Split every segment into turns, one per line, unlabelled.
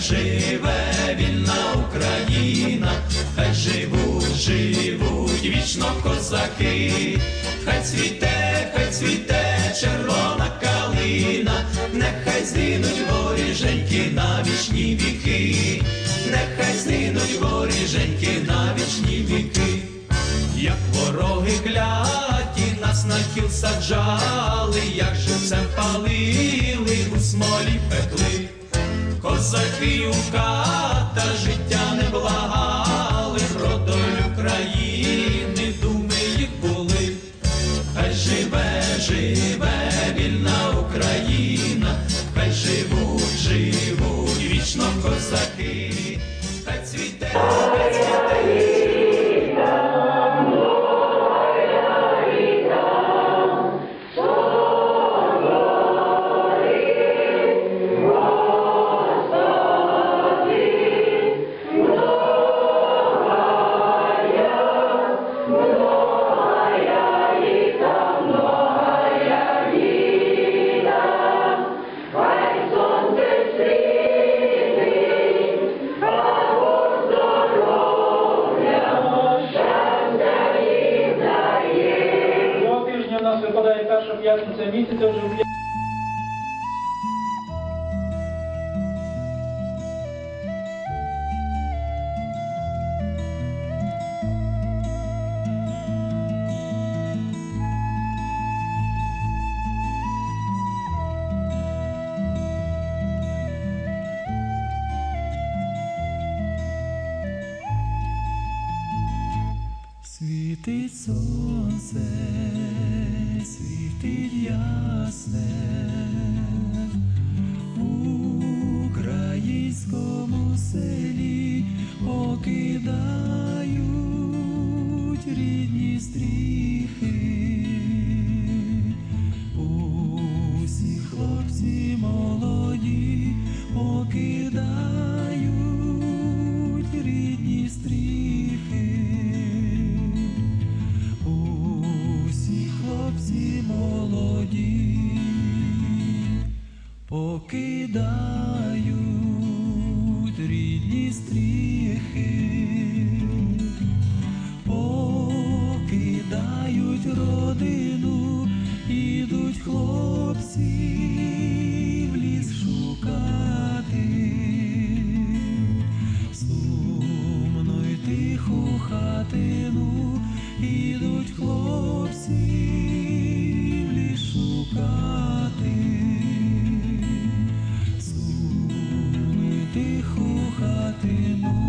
живе, вільна Україна, хай живуть, живуть вічно козаки, хай цвіте, хай цвіте червона калина, нехай згинуть воріженьки на вічні віки, нехай згинуть воріженьки на вічні віки. Як вороги кляті нас на кіл саджали, як живцем палили, у смолі пекли, козаки та життя не благали, про долю країни думи їх були, хай живе, живе вільна Україна, хай живуть, живуть вічно козаки,
перша п'ятниця місяця вже
Світить сонце, світить ясне в українському селі покидають рідні стріхи. Усі хлопці молоді покидають покидають рідні стріхи, покидають родину, ідуть хлопці в ліс шукати. Сумну й тиху хатину ідуть хлопці в ліс шукати. Хатину.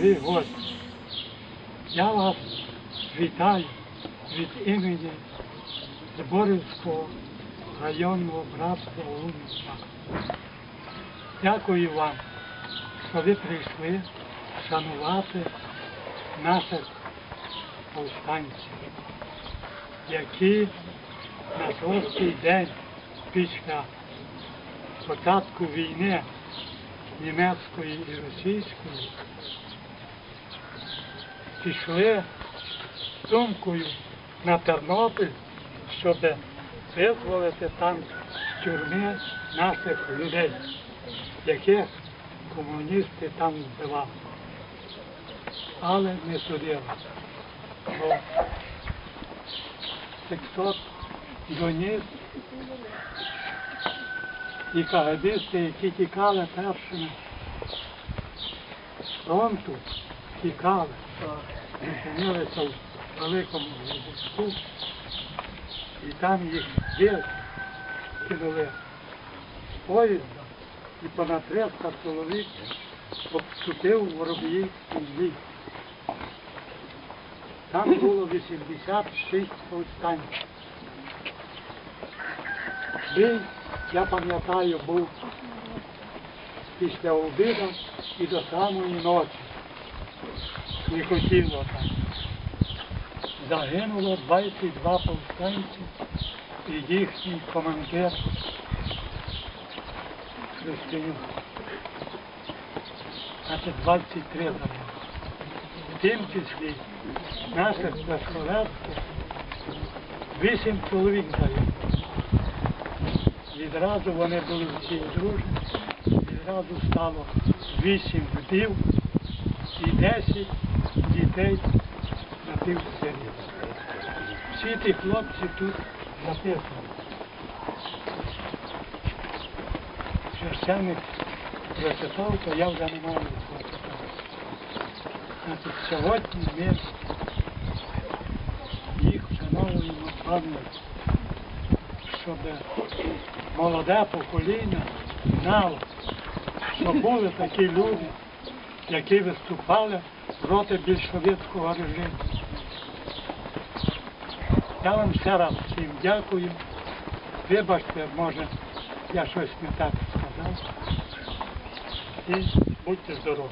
Дорогі гості, я вас вітаю від імені Зборівського районного братства Лунця. Дякую вам, що ви прийшли шанувати наших повстанців, які на шостий день після початку війни німецької і російської пішли думкою на Тернопіль, щоб визволити там з тюрми наших людей, яких комуністи там вбивали. Але не судили. Бо Сексот доніс і кагабісти, які тікали першими з фронту, тікали, зупинилися в великому гуску, і там їх кинули з поїзда, і понад 300 чоловік обступив Воробіївський ліс. Там було 86 повстанців. Бій, я пам'ятаю, був після обіду і до самої ночі. Не хотіло так. Загинуло 22 повстанці і їхній командир Христинюк. Значить, 23 загинуло. В тим числі наших безхорецьких вісім чоловік загинуло. Відразу вони були всі дружні, відразу стало вісім вдів і десять дітей на пів селі. Всі ті хлопці тут записані. Священник прочитав, то я вже не маю. Значить, сьогодні ми їх вшановуємо пам'ять, щоб молоде покоління знало, що були такі люди, які виступали проти більшовицького режиму. Я вам ще раз всім дякую. Вибачте, може, я щось не так сказав. І будьте здорові.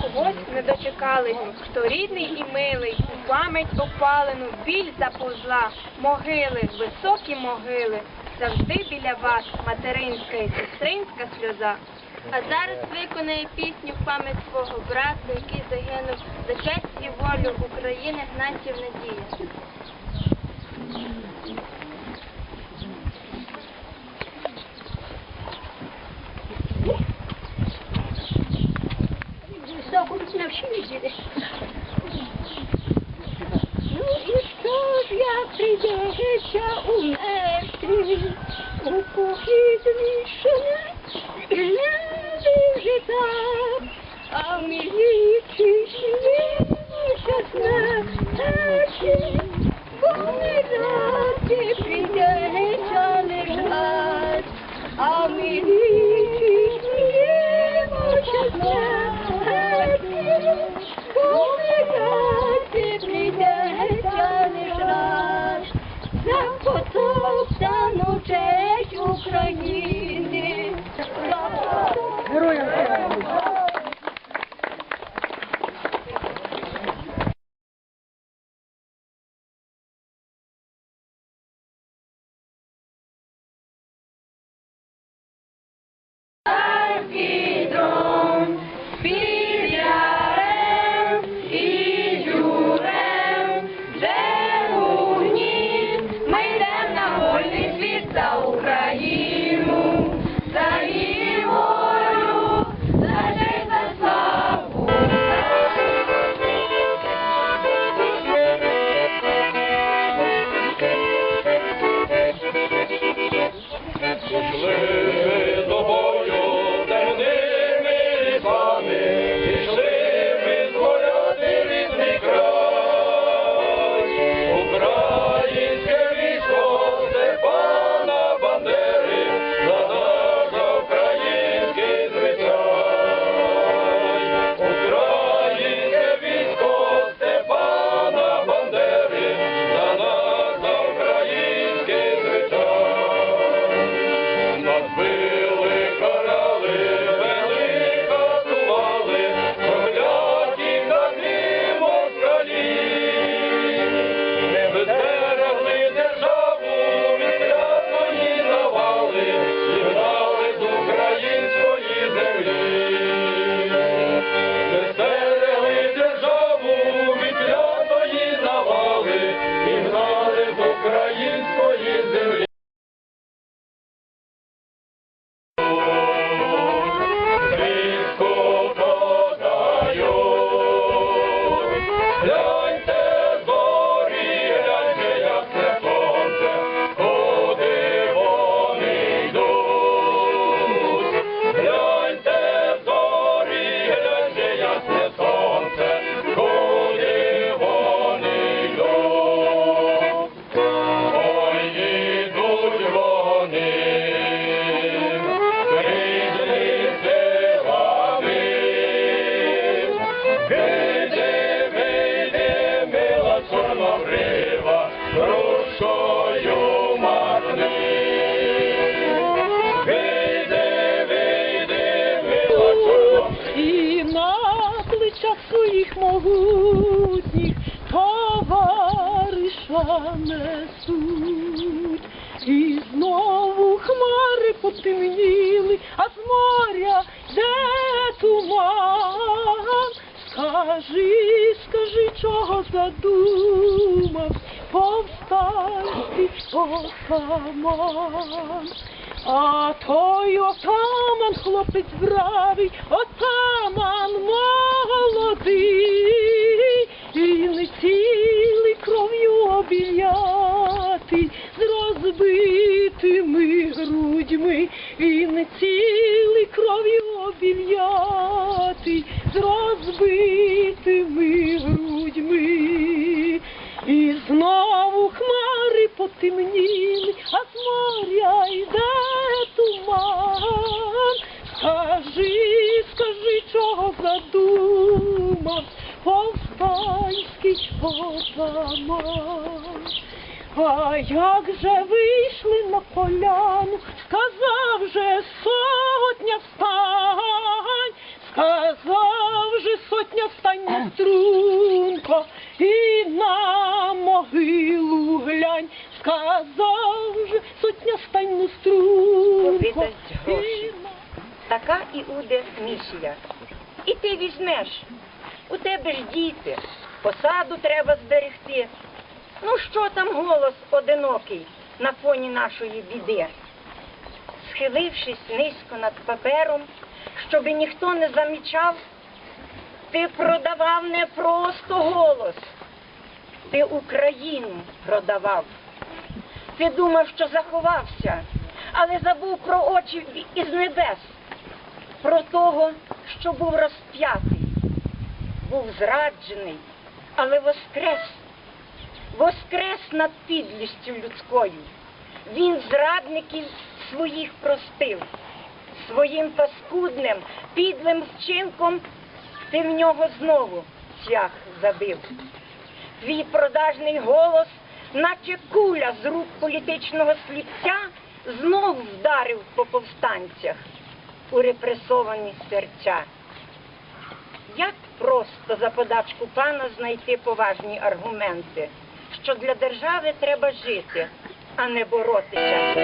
Когось не дочекались, хто рідний і милий, пам'ять опалену, біль запузла, могили, високі могили, завжди біля вас материнська і сестринська сльоза. А зараз виконає пісню в пам'ять свого брата, який загинув за честь і волю України гнатів надія.
Ну і що ж я прийдеться умерти. У похідні не жита, а
отаман. А той отаман, хлопець бравий, отаман молодий, і не цілий кров'ю обілятий, з розбитими грудьми, і не цілий кров'ю обілятий, з розбитими грудьми. І хмари потемніли, а з моря йде туман. Скажи, скажи, чого задумав повстанський отаман. А як же вийшли на поляну, сказав же сотня встань, сказав же сотня встань на струнко, і на могилу глянь, сказав же сотня на струнко.
Повідасть
і
Така Іуде місія. І ти візьмеш. У тебе ж діти, посаду треба зберегти. Ну що там голос одинокий на фоні нашої біди? Схилившись низько над папером, щоби ніхто не замічав, ти продавав не просто голос, ти Україну продавав. Ти думав, що заховався, але забув про очі із небес, про того, що був розп'ятий, був зраджений, але воскрес, воскрес над підлістю людською. Він зрадників своїх простив, своїм паскудним, підлим вчинком ти в нього знову цях забив. Твій продажний голос, наче куля з рук політичного сліпця, знов вдарив по повстанцях у репресовані серця. Як просто за подачку пана знайти поважні аргументи, що для держави треба жити, а не боротися.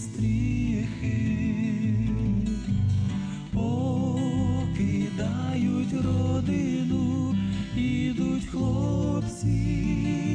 Стріхи, покидають родину, ідуть хлопці